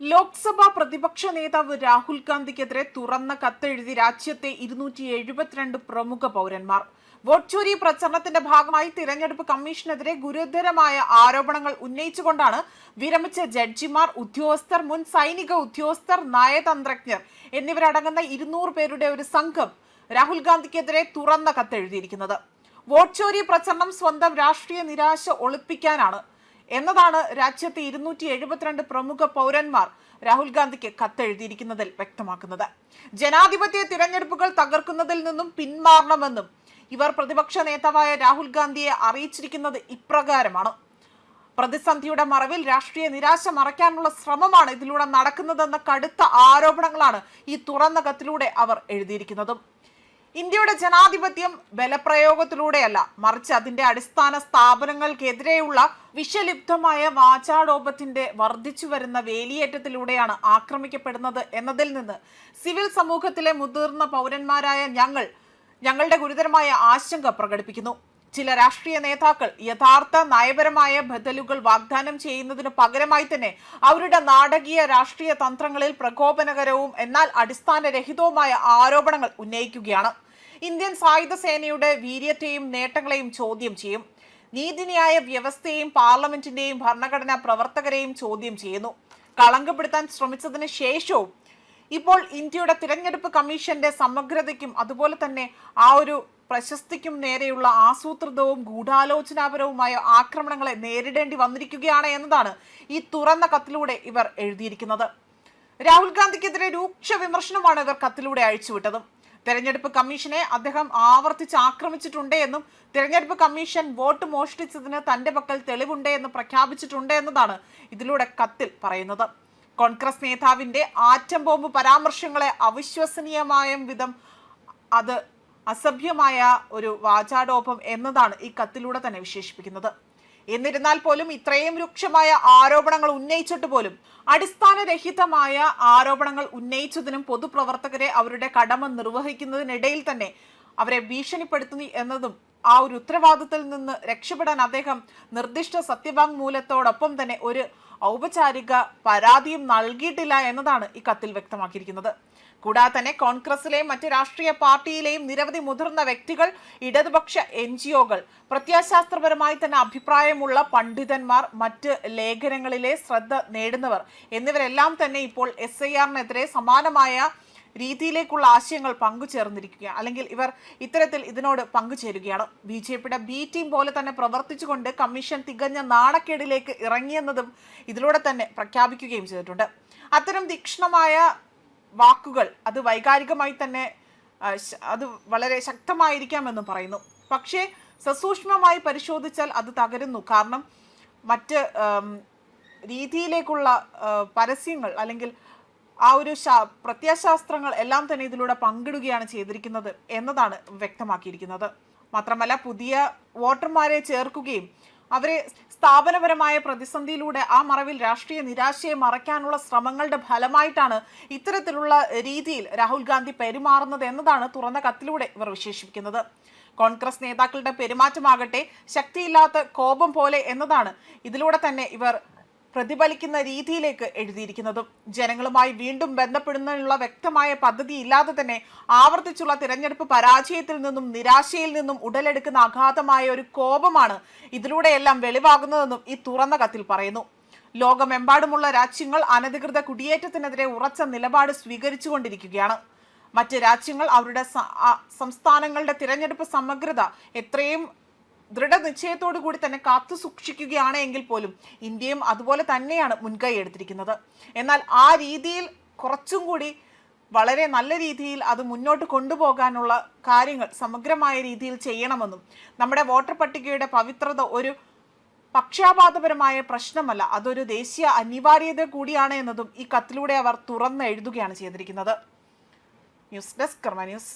ലോക്സഭാ പ്രതിപക്ഷ നേതാവ് രാഹുൽ ഗാന്ധിക്കെതിരെ തുറന്ന കത്തെഴുതി രാജ്യത്തെ ഇരുന്നൂറ്റി എഴുപത്തിരണ്ട് പ്രമുഖ പൗരന്മാർ. വോട്ട് ചോരി പ്രചരണത്തിന്റെ ഭാഗമായി തിരഞ്ഞെടുപ്പ് കമ്മീഷനെതിരെ ഗുരുതരമായ ആരോപണങ്ങൾ ഉന്നയിച്ചുകൊണ്ടാണ് വിരമിച്ച ജഡ്ജിമാർ ഉദ്യോഗസ്ഥർ മുൻ സൈനിക ഉദ്യോഗസ്ഥർ നയതന്ത്രജ്ഞർ എന്നിവരടങ്ങുന്ന ഇരുന്നൂറ് പേരുടെ ഒരു സംഘം രാഹുൽ ഗാന്ധിക്കെതിരെ തുറന്ന കത്തെഴുതിയിരിക്കുന്നത്. വോട്ട് ചോരി പ്രചരണം സ്വന്തം രാഷ്ട്രീയ നിരാശ ഒളിപ്പിക്കാനാണ് എന്നതാണ് രാജ്യത്തെ ഇരുന്നൂറ്റി എഴുപത്തിരണ്ട് പ്രമുഖ പൗരന്മാർ രാഹുൽ ഗാന്ധിക്ക് കത്തെഴുതിയിരിക്കുന്നതിൽ വ്യക്തമാക്കുന്നത്. ജനാധിപത്യ തിരഞ്ഞെടുപ്പുകൾ തകർക്കുന്നതിൽ നിന്നും പിന്മാറണമെന്നും ഇവർ പ്രതിപക്ഷ നേതാവായ രാഹുൽ ഗാന്ധിയെ അറിയിച്ചിരിക്കുന്നത് ഇപ്രകാരമാണ്. പ്രതിസന്ധിയുടെ മറവിൽ രാഷ്ട്രീയ നിരാശ മറയ്ക്കാനുള്ള ശ്രമമാണ് ഇതിലൂടെ നടക്കുന്നതെന്ന കടുത്ത ആരോപണങ്ങളാണ് ഈ തുറന്ന കത്തിലൂടെ അവർ എഴുതിയിരിക്കുന്നതും. ഇന്ത്യയുടെ ജനാധിപത്യം ബലപ്രയോഗത്തിലൂടെയല്ല മറിച്ച് അതിന്റെ അടിസ്ഥാന സ്ഥാപനങ്ങൾക്കെതിരെയുള്ള വിഷലിപ്തമായ വാചാടോപത്തിന്റെ വർദ്ധിച്ചു വരുന്ന വേലിയേറ്റത്തിലൂടെയാണ് ആക്രമിക്കപ്പെടുന്നത് എന്നതിൽ നിന്ന് സിവിൽ സമൂഹത്തിലെ മുതിർന്ന പൗരന്മാരായ ഞങ്ങൾ ഞങ്ങളുടെ ഗുരുതരമായ ആശങ്ക പ്രകടിപ്പിക്കുന്നു. ചില രാഷ്ട്രീയ നേതാക്കൾ യഥാർത്ഥ നയപരമായ ബദലുകൾ വാഗ്ദാനം ചെയ്യുന്നതിന് പകരമായി തന്നെ അവരുടെ നാടകീയ രാഷ്ട്രീയ തന്ത്രങ്ങളിൽ പ്രകോപനകരവും എന്നാൽ അടിസ്ഥാനരഹിതവുമായ ആരോപണങ്ങൾ ഉന്നയിക്കുകയാണ്. ഇന്ത്യൻ സായുധ സേനയുടെ വീര്യത്തെയും നേട്ടങ്ങളെയും ചോദ്യം ചെയ്യും. നീതിന്യായ വ്യവസ്ഥയെയും പാർലമെന്റിന്റെയും ഭരണഘടനാ പ്രവർത്തകരെയും ചോദ്യം ചെയ്യുന്നു. കളങ്കപ്പെടുത്താൻ ശ്രമിച്ചതിന് ശേഷവും ഇപ്പോൾ ഇന്ത്യയുടെ തിരഞ്ഞെടുപ്പ് കമ്മീഷന്റെ സമഗ്രതയ്ക്കും അതുപോലെ തന്നെ ആ ഒരു പ്രശസ്തിക്കും നേരെയുള്ള ആസൂത്രിതവും ഗൂഢാലോചനാപരവുമായ ആക്രമണങ്ങളെ നേരിടേണ്ടി വന്നിരിക്കുകയാണ് എന്നതാണ് ഈ തുറന്ന കത്തിലൂടെ ഇവർ എഴുതിയിരിക്കുന്നത്. രാഹുൽ ഗാന്ധിക്കെതിരെ രൂക്ഷ വിമർശനമാണ് ഇവർ കത്തിലൂടെ അഴിച്ചുവിട്ടത്. തെരഞ്ഞെടുപ്പ് കമ്മീഷനെ അദ്ദേഹം ആവർത്തിച്ച് ആക്രമിച്ചിട്ടുണ്ട് എന്നും തെരഞ്ഞെടുപ്പ് കമ്മീഷൻ വോട്ട് മോഷ്ടിച്ചതിന് തന്റെ പക്കൽ തെളിവുണ്ട് എന്ന് പ്രഖ്യാപിച്ചിട്ടുണ്ട് എന്നതാണ് ഇതിലൂടെ കത്തിൽ പറയുന്നത്. കോൺഗ്രസ് നേതാവിന്റെ ആറ്റം ബോംബ് പരാമർശങ്ങളെ അവിശ്വസനീയമായ വിധം അത് അസഭ്യമായ ഒരു വാചാടോപം എന്നതാണ് ഈ കത്തിലൂടെ തന്നെ വിശേഷിപ്പിക്കുന്നത്. എന്നിരുന്നാൽ പോലും ഇത്രയും രൂക്ഷമായ ആരോപണങ്ങൾ ഉന്നയിച്ചിട്ട് പോലും അടിസ്ഥാനരഹിതമായ ആരോപണങ്ങൾ ഉന്നയിച്ചതിനും പൊതുപ്രവർത്തകരെ അവരുടെ കടമ നിർവഹിക്കുന്നതിനിടയിൽ തന്നെ അവരെ ഭീഷണിപ്പെടുത്തുന്നു എന്നതും ആ ഒരു ഉത്തരവാദിത്തത്തിൽ നിന്ന് രക്ഷപ്പെടാൻ അദ്ദേഹം നിർദ്ദിഷ്ട സത്യവാങ്മൂലത്തോടൊപ്പം തന്നെ ഒരു ഔപചാരിക പരാതിയും നൽകിയിട്ടില്ല എന്നതാണ് ഈ കത്തിൽ വ്യക്തമാക്കിയിരിക്കുന്നത്. കൂടാതെ തന്നെ കോൺഗ്രസിലെയും മറ്റ് രാഷ്ട്രീയ പാർട്ടിയിലെയും നിരവധി മുതിർന്ന വ്യക്തികൾ ഇടതുപക്ഷ എൻ ജി ഒകൾ പ്രത്യാശാസ്ത്രപരമായി തന്നെ അഭിപ്രായമുള്ള പണ്ഡിതന്മാർ മറ്റ് ലേഖനങ്ങളിലെ ശ്രദ്ധ നേടുന്നവർ എന്നിവരെല്ലാം തന്നെ ഇപ്പോൾ എസ് ഐ ആറിനെതിരെ സമാനമായ രീതിയിലേക്കുള്ള ആശയങ്ങൾ പങ്കുചേർന്നിരിക്കുകയാണ്. അല്ലെങ്കിൽ ഇവർ ഇത്തരത്തിൽ ഇതിനോട് പങ്കുചേരുകയാണ്. ബി ജെ പിയുടെ ബി ടീം പോലെ തന്നെ പ്രവർത്തിച്ചുകൊണ്ട് കമ്മീഷൻ തികഞ്ഞ നാണക്കേടിലേക്ക് ഇറങ്ങിയെന്നതും ഇതിലൂടെ തന്നെ പ്രഖ്യാപിക്കുകയും ചെയ്തിട്ടുണ്ട്. അത്തരം തീക്ഷ്ണമായ വാക്കുകൾ അത് വൈകാരികമായി തന്നെ അത് വളരെ ശക്തമായിരിക്കാമെന്നും പറയുന്നു. പക്ഷേ സസൂക്ഷ്മമായി പരിശോധിച്ചാൽ അത് തകരുന്നു. കാരണം മറ്റ് രീതിയിലേക്കുള്ള പരസ്യങ്ങൾ അല്ലെങ്കിൽ ആ ഒരു പ്രത്യയശാസ്ത്രങ്ങൾ എല്ലാം തന്നെ ഇതിലൂടെ പങ്കിടുകയാണ് ചെയ്തിരിക്കുന്നത് എന്നതാണ് വ്യക്തമാക്കിയിരിക്കുന്നത്. മാത്രമല്ല പുതിയ വോട്ടർമാരെ ചേർക്കുകയും അവരെ സ്ഥാപനപരമായ പ്രതിസന്ധിയിലൂടെ ആ മറവിൽ രാഷ്ട്രീയ നിരാശയെ മറയ്ക്കാനുള്ള ശ്രമങ്ങളുടെ ഫലമായിട്ടാണ് ഇത്തരത്തിലുള്ള രീതിയിൽ രാഹുൽ ഗാന്ധി പെരുമാറുന്നത് എന്നതാണ് തുറന്ന കത്തിലൂടെ ഇവർ വിശേഷിപ്പിക്കുന്നത്. കോൺഗ്രസ് നേതാക്കളുടെ പെരുമാറ്റമാകട്ടെ ശക്തിയില്ലാത്ത കോപം പോലെ എന്നതാണ് ഇതിലൂടെ തന്നെ ഇവർ പ്രതിഫലിക്കുന്ന രീതിയിലേക്ക് എഴുതിയിരിക്കുന്നതും ജനങ്ങളുമായി വീണ്ടും ബന്ധപ്പെടുന്നതിനുള്ള വ്യക്തമായ പദ്ധതി ഇല്ലാതെ തന്നെ ആവർത്തിച്ചുള്ള തിരഞ്ഞെടുപ്പ് പരാജയത്തിൽ നിന്നും നിരാശയിൽ നിന്നും ഉടലെടുക്കുന്ന അഗാധമായ ഒരു കോപമാണ് ഇതിലൂടെയെല്ലാം വെളിവാകുന്നതെന്നും ഈ തുറന്ന കത്തിൽ പറയുന്നു. ലോകമെമ്പാടുമുള്ള രാജ്യങ്ങൾ അനധികൃത കുടിയേറ്റത്തിനെതിരെ ഉറച്ച നിലപാട് സ്വീകരിച്ചുകൊണ്ടിരിക്കുകയാണ്. മറ്റ് രാജ്യങ്ങൾ അവരുടെ സംസ്ഥാനങ്ങളുടെ തിരഞ്ഞെടുപ്പ് സമഗ്രത എത്രയും ദൃഢനിശ്ചയത്തോടു കൂടി തന്നെ കാത്തു സൂക്ഷിക്കുകയാണ് എങ്കിൽ പോലും ഇന്ത്യയും അതുപോലെ തന്നെയാണ് മുൻകൈ എടുത്തിരിക്കുന്നത്. എന്നാൽ ആ രീതിയിൽ കുറച്ചും കൂടി വളരെ നല്ല രീതിയിൽ അത് മുന്നോട്ട് കൊണ്ടുപോകാനുള്ള കാര്യങ്ങൾ സമഗ്രമായ രീതിയിൽ ചെയ്യണമെന്നും നമ്മുടെ വോട്ടർ പട്ടികയുടെ പവിത്രത ഒരു പക്ഷാപാതപരമായ പ്രശ്നമല്ല അതൊരു ദേശീയ അനിവാര്യത കൂടിയാണ് എന്നതും ഈ കത്തിലൂടെ അവർ തുറന്ന് എഴുതുകയാണ് ചെയ്തിരിക്കുന്നത്. News desk Karma news.